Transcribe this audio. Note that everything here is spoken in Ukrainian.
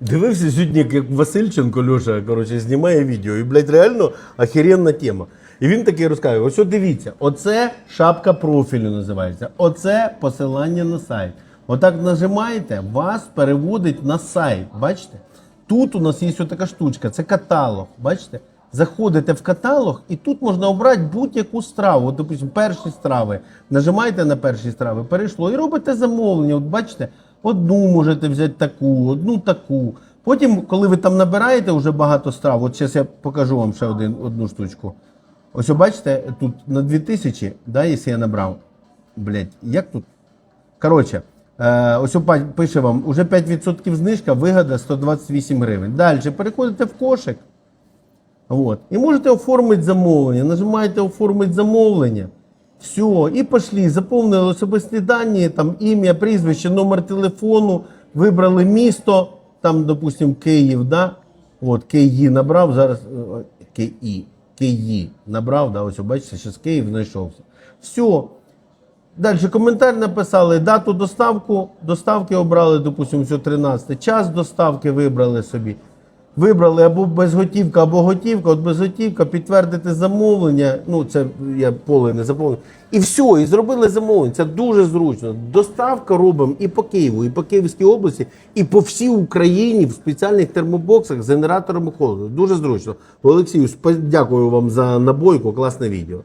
Дивився сьогодні, як Васильченко Льоша, коротше, знімає відео. І, блядь, реально охеренна тема. І він такий розказує: ось дивіться, оце шапка профілю називається. Оце посилання на сайт. Отак нажимаєте, вас переводить на сайт. Бачите? Тут у нас є така штучка, це каталог. Бачите? Заходите в каталог, і тут можна обрати будь-яку страву. От, допустим, перші страви. Нажимаєте на перші страви, перейшло і робите замовлення. От бачите, одну можете взяти таку, одну таку. Потім, коли ви там набираєте вже багато страв, от зараз я покажу вам ще один, одну штучку. Ось бачите, тут на 2000, да, якщо я набрав. Блять, як тут? Коротше, е, ось пише вам, уже 5% знижка, вигода 128 гривень. Далі переходите в кошик. От. І можете оформити замовлення. Нажимаєте оформити замовлення. Все, і пішли. Заповнили особисті дані, там ім'я, прізвище, номер телефону, вибрали місто, там, допустим, Київ, да? От, Киї набрав, зараз е, Киї, Киї набрав, да, ось бачите, зараз Київ знайшовся. Все. Далі коментар написали, дату доставку, доставки обрали, допустимо, все 13. Час доставки вибрали собі. Вибрали або безготівка, або готівка, от безготівка, підтвердити замовлення. Ну, це я поле не заповнив. І все, і зробили замовлення. Це дуже зручно. Доставка робимо і по Києву, і по Київській області, і по всій Україні в спеціальних термобоксах з генераторами холоду. Дуже зручно. Олексію, дякую вам за набойку, класне відео.